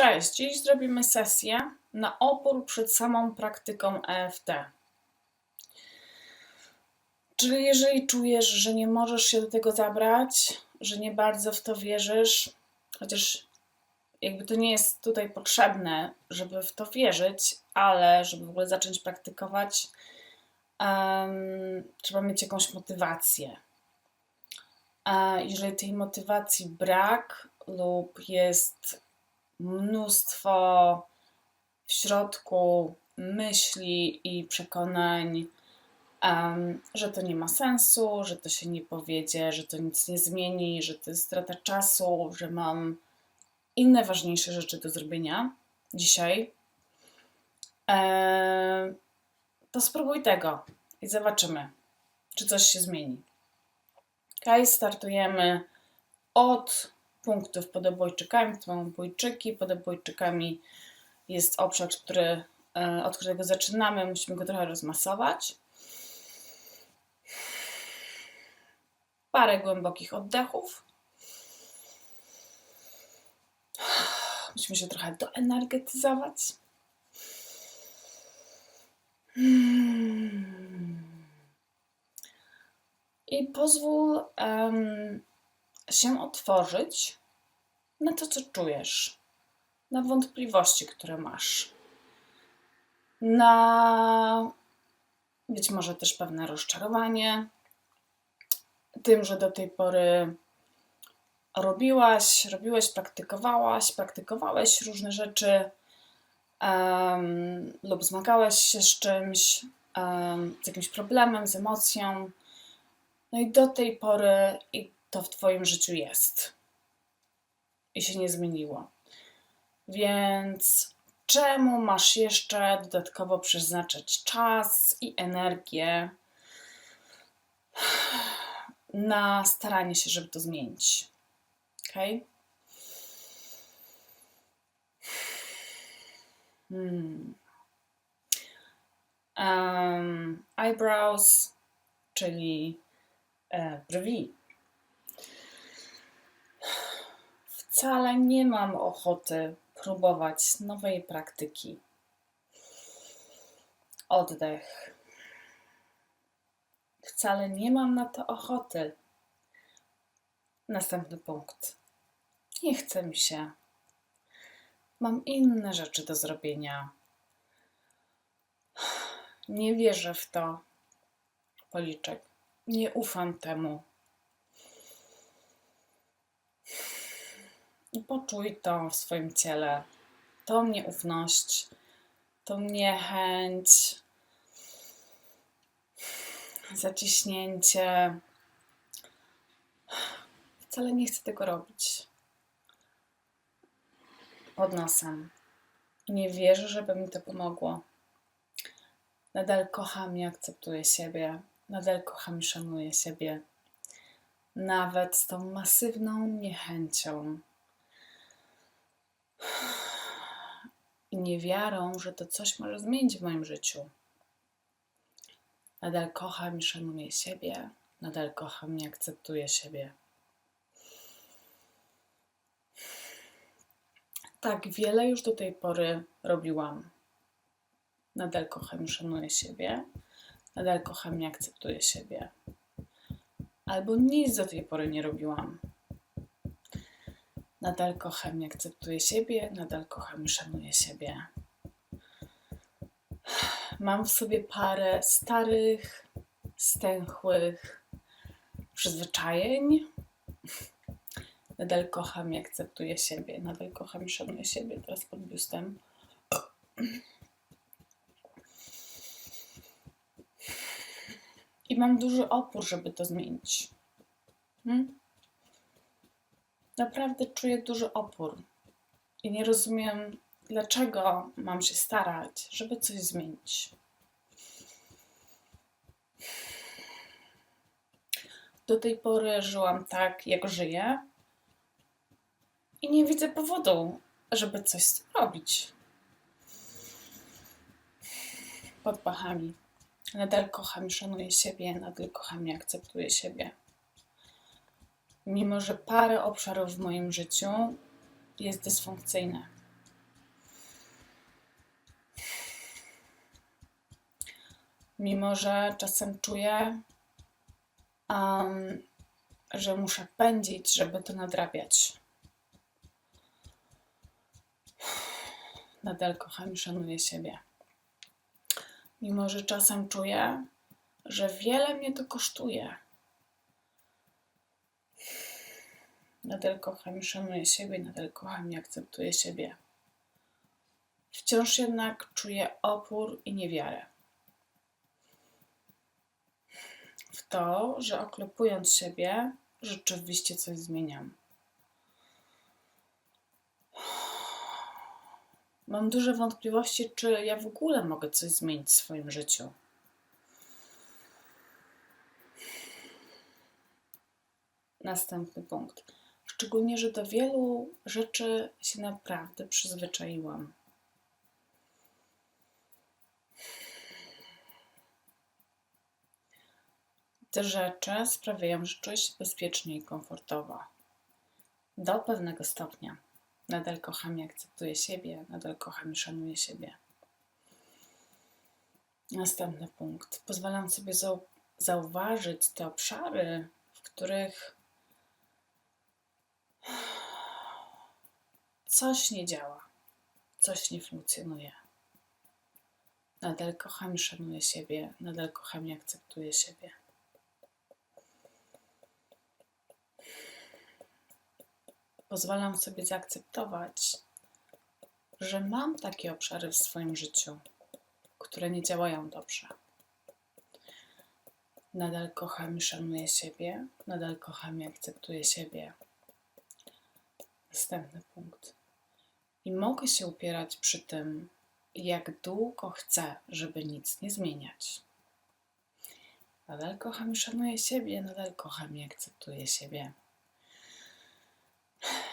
Cześć, dziś zrobimy sesję na opór przed samą praktyką EFT. Czyli jeżeli czujesz, że nie możesz się do tego zabrać, że nie bardzo w to wierzysz, chociaż jakby to nie jest tutaj potrzebne, żeby w to wierzyć, ale żeby w ogóle zacząć praktykować, um, trzeba mieć jakąś motywację. A jeżeli tej motywacji brak lub jest mnóstwo w środku myśli i przekonań, um, że to nie ma sensu, że to się nie powiedzie, że to nic nie zmieni, że to jest strata czasu, że mam inne ważniejsze rzeczy do zrobienia dzisiaj, e, to spróbuj tego i zobaczymy, czy coś się zmieni. Ok, startujemy od punktów pod obojczykami. Tu mam obojczyki. Pod obojczykami jest obszar, który, e, od którego zaczynamy. Musimy go trochę rozmasować. Parę głębokich oddechów. Musimy się trochę doenergetyzować. I pozwól um, się otworzyć na to, co czujesz, na wątpliwości, które masz, na być może też pewne rozczarowanie tym, że do tej pory robiłaś, robiłeś, praktykowałaś, praktykowałeś różne rzeczy um, lub zmagałeś się z czymś, um, z jakimś problemem, z emocją. No i do tej pory i to w Twoim życiu jest i się nie zmieniło. Więc czemu masz jeszcze dodatkowo przeznaczać czas i energię na staranie się, żeby to zmienić? Ok? Hmm. Um, eyebrows, czyli e, brwi. Wcale nie mam ochoty próbować nowej praktyki. Oddech. Wcale nie mam na to ochoty. Następny punkt. Nie chce mi się. Mam inne rzeczy do zrobienia. Nie wierzę w to. Policzek. Nie ufam temu. I poczuj to w swoim ciele. Tą nieufność, tą niechęć, zaciśnięcie. Wcale nie chcę tego robić. Pod nosem. Nie wierzę, żeby mi to pomogło. Nadal kocham i akceptuję siebie. Nadal kocham i szanuję siebie. Nawet z tą masywną niechęcią i niewiarą, że to coś może zmienić w moim życiu. Nadal kocham i szanuję siebie, nadal kocham i akceptuję siebie. Tak wiele już do tej pory robiłam. Nadal kocham i szanuję siebie, nadal kocham i akceptuję siebie. Albo nic do tej pory nie robiłam. Nadal kocham i akceptuję siebie, nadal kocham i szanuję siebie. Mam w sobie parę starych, stęchłych przyzwyczajeń. Nadal kocham i akceptuję siebie, nadal kocham i szanuję siebie. Teraz pod biustem. I mam duży opór, żeby to zmienić. Hmm? Naprawdę czuję duży opór i nie rozumiem, dlaczego mam się starać, żeby coś zmienić. Do tej pory żyłam tak, jak żyję i nie widzę powodu, żeby coś zrobić. Pod pachami. Nadal kocham i szanuję siebie, nadal kocham i akceptuję siebie mimo że parę obszarów w moim życiu jest dysfunkcyjne. Mimo że czasem czuję, um, że muszę pędzić, żeby to nadrabiać. Nadal kocham i szanuję siebie. Mimo że czasem czuję, że wiele mnie to kosztuje Nadal kocham i szanuję siebie, nadal kocham i akceptuję siebie. Wciąż jednak czuję opór i niewiarę. W to, że oklepując siebie, rzeczywiście coś zmieniam. Mam duże wątpliwości, czy ja w ogóle mogę coś zmienić w swoim życiu. Następny punkt. Szczególnie, że do wielu rzeczy się naprawdę przyzwyczaiłam. Te rzeczy sprawiają, że czuję się bezpiecznie i komfortowo. Do pewnego stopnia. Nadal kocham i akceptuję siebie, nadal kocham i szanuję siebie. Następny punkt. Pozwalam sobie zau zauważyć te obszary, w których coś nie działa, coś nie funkcjonuje. Nadal kocham i szanuję siebie, nadal kocham i akceptuję siebie. Pozwalam sobie zaakceptować, że mam takie obszary w swoim życiu, które nie działają dobrze. Nadal kocham i szanuję siebie, nadal kocham i akceptuję siebie. Następny punkt. I mogę się upierać przy tym, jak długo chcę, żeby nic nie zmieniać. Nadal kocham i szanuję siebie, nadal kocham i akceptuję siebie.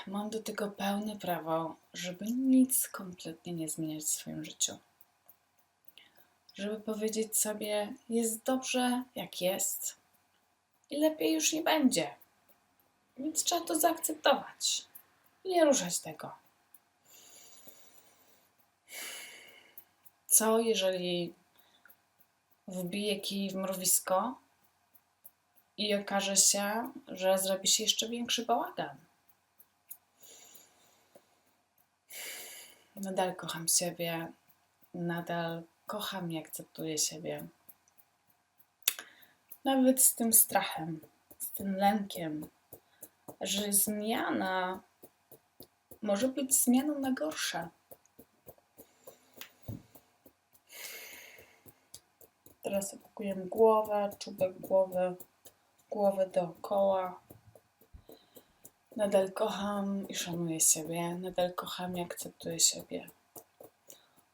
Mam do tego pełne prawo, żeby nic kompletnie nie zmieniać w swoim życiu. Żeby powiedzieć sobie, jest dobrze jak jest i lepiej już nie będzie. Więc trzeba to zaakceptować nie ruszać tego. Co jeżeli wbije kij w mrowisko i okaże się, że zrobi się jeszcze większy bałagan? Nadal kocham siebie, nadal kocham i akceptuję siebie. Nawet z tym strachem, z tym lękiem, że zmiana może być zmianą na gorsze. Teraz opakuję głowę, czubek głowy, głowę dookoła. Nadal kocham i szanuję siebie, nadal kocham i akceptuję siebie.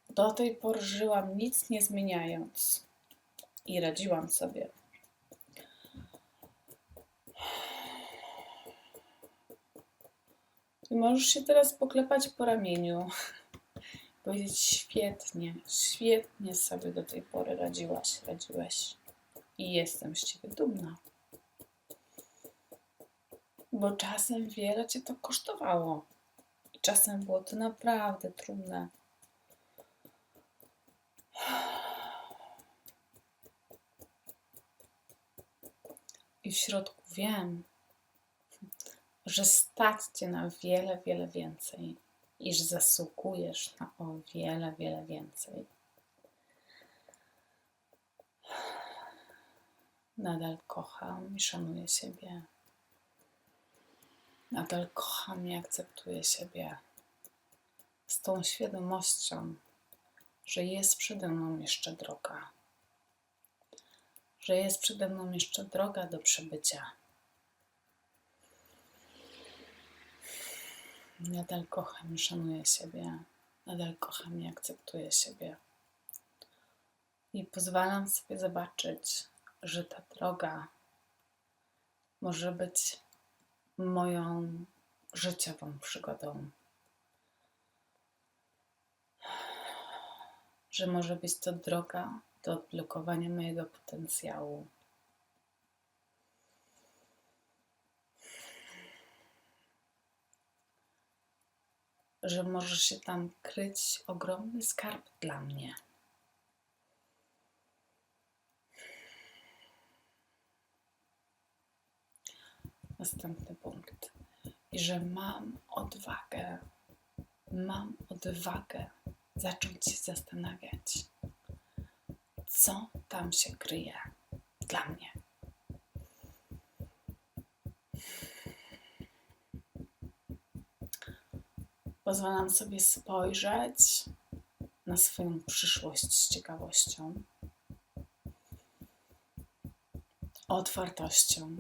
Do tej pory żyłam nic nie zmieniając i radziłam sobie. Możesz się teraz poklepać po ramieniu. Powiedzieć świetnie, świetnie sobie do tej pory radziłaś, radziłeś. I jestem z ciebie dumna bo czasem wiele cię to kosztowało. I czasem było to naprawdę trudne. I w środku wiem, że stać cię na wiele, wiele więcej, iż zasługujesz na o wiele, wiele więcej. Nadal kocham i szanuję siebie. Nadal kocham i akceptuję siebie z tą świadomością, że jest przede mną jeszcze droga. Że jest przede mną jeszcze droga do przebycia. Nadal kocham i szanuję siebie. Nadal kocham i akceptuję siebie. I pozwalam sobie zobaczyć, że ta droga może być moją życiową przygodą. Że może być to droga do odblokowania mojego potencjału. że może się tam kryć ogromny skarb dla mnie. Następny punkt. I że mam odwagę, mam odwagę zacząć się zastanawiać, co tam się kryje dla mnie. Pozwalam sobie spojrzeć na swoją przyszłość z ciekawością, otwartością.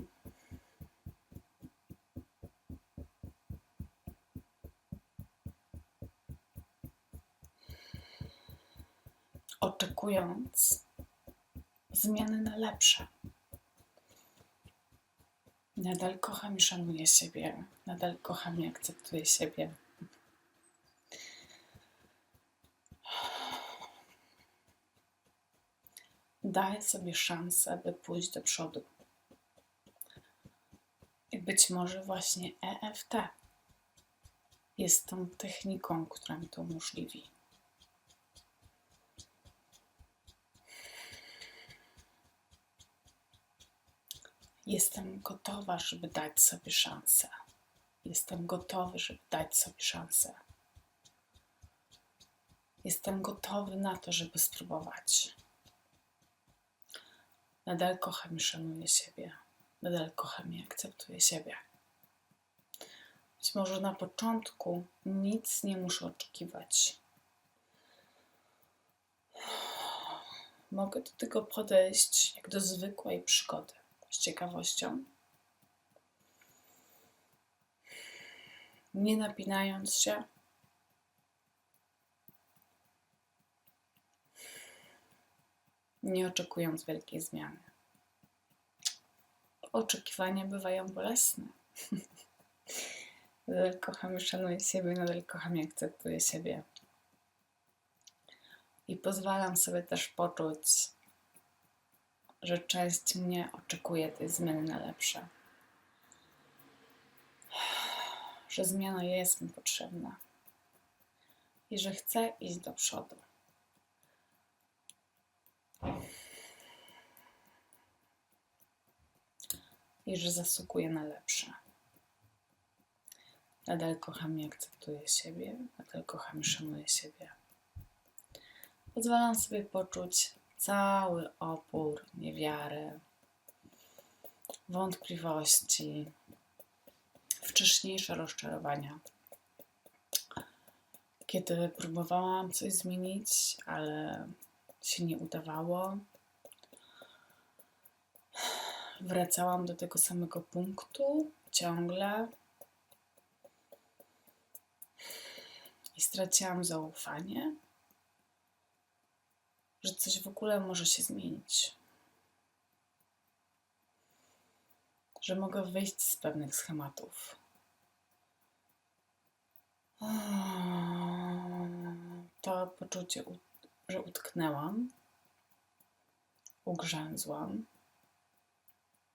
Oczekując zmiany na lepsze. Nadal kocham i szanuję siebie, nadal kocham i akceptuję siebie. Daję sobie szansę, by pójść do przodu. I być może właśnie EFT jest tą techniką, która mi to umożliwi. Jestem gotowa, żeby dać sobie szansę. Jestem gotowy, żeby dać sobie szansę. Jestem gotowy na to, żeby spróbować. Nadal kocham i szanuję siebie. Nadal kocham i akceptuję siebie. Być może na początku nic nie muszę oczekiwać. Mogę do tego podejść jak do zwykłej przygody, z ciekawością, nie napinając się, nie oczekując wielkiej zmiany. Oczekiwania bywają bolesne. nadal kocham i szanuję siebie, nadal kocham i akceptuję siebie. I pozwalam sobie też poczuć, że część mnie oczekuje tej zmiany na lepsze. Że zmiana jest mi potrzebna i że chcę iść do przodu. I że zasługuję na lepsze. Nadal kocham i akceptuję siebie, nadal kocham i szanuję siebie. Pozwalam sobie poczuć cały opór, niewiarę, wątpliwości, wcześniejsze rozczarowania. Kiedy próbowałam coś zmienić, ale się nie udawało, wracałam do tego samego punktu ciągle i straciłam zaufanie, że coś w ogóle może się zmienić. Że mogę wyjść z pewnych schematów. To poczucie, że utknęłam, ugrzęzłam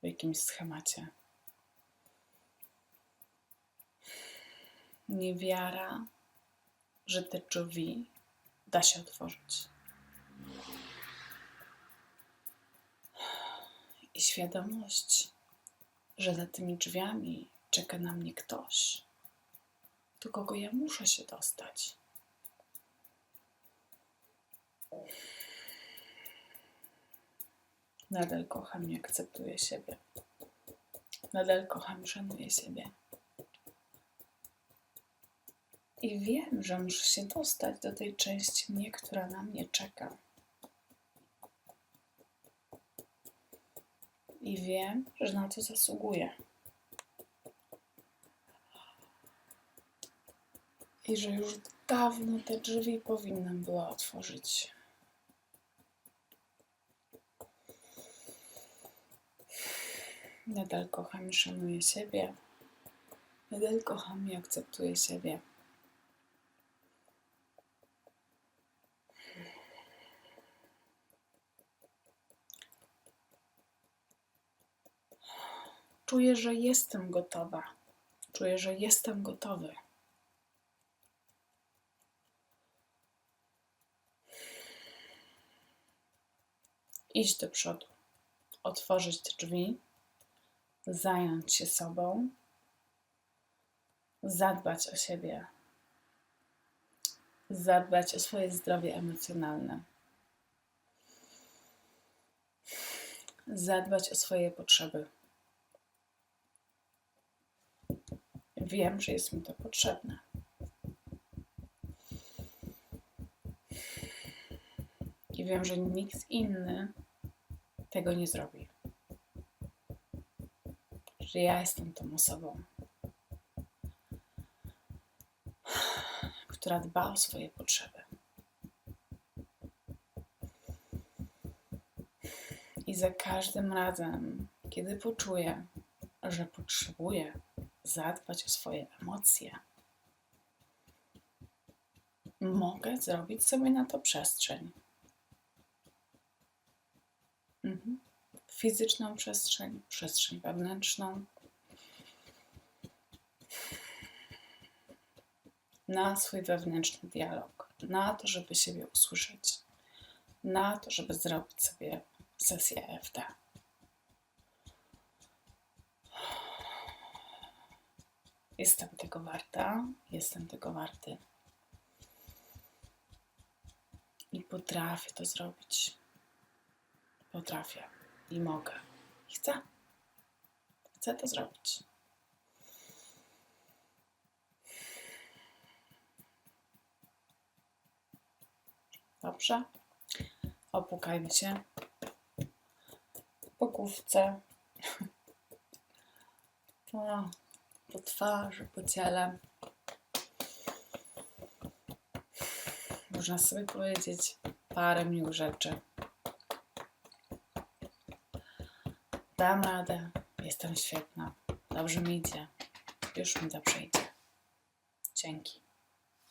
w jakimś schemacie. Niewiara, że te drzwi da się otworzyć. I świadomość, że za tymi drzwiami czeka na mnie ktoś, do kogo ja muszę się dostać. Nadal kocham i akceptuję siebie. Nadal kocham i szanuję siebie. I wiem, że muszę się dostać do tej części mnie, która na mnie czeka. I wiem, że na to zasługuję. I że już dawno te drzwi powinnam była otworzyć. Nadal kocham i szanuję siebie. Nadal kocham i akceptuję siebie. Czuję, że jestem gotowa. Czuję, że jestem gotowy. Iść do przodu, otworzyć drzwi zająć się sobą, zadbać o siebie, zadbać o swoje zdrowie emocjonalne, zadbać o swoje potrzeby. Wiem, że jest mi to potrzebne. I wiem, że nikt inny tego nie zrobi. Że ja jestem tą osobą, która dba o swoje potrzeby. I za każdym razem, kiedy poczuję, że potrzebuję zadbać o swoje emocje, mogę zrobić sobie na to przestrzeń. Fizyczną przestrzeń, przestrzeń wewnętrzną. Na swój wewnętrzny dialog, na to, żeby siebie usłyszeć, na to, żeby zrobić sobie sesję EFT. Jestem tego warta, jestem tego warty. I potrafię to zrobić. Potrafię i mogę. I chcę. Chcę to zrobić. Dobrze. Opłukajmy się po główce, po, po twarzy, po ciele. Można sobie powiedzieć parę miłych rzeczy. Dam radę, jestem świetna, dobrze mi idzie, już mi to przejdzie. Dzięki.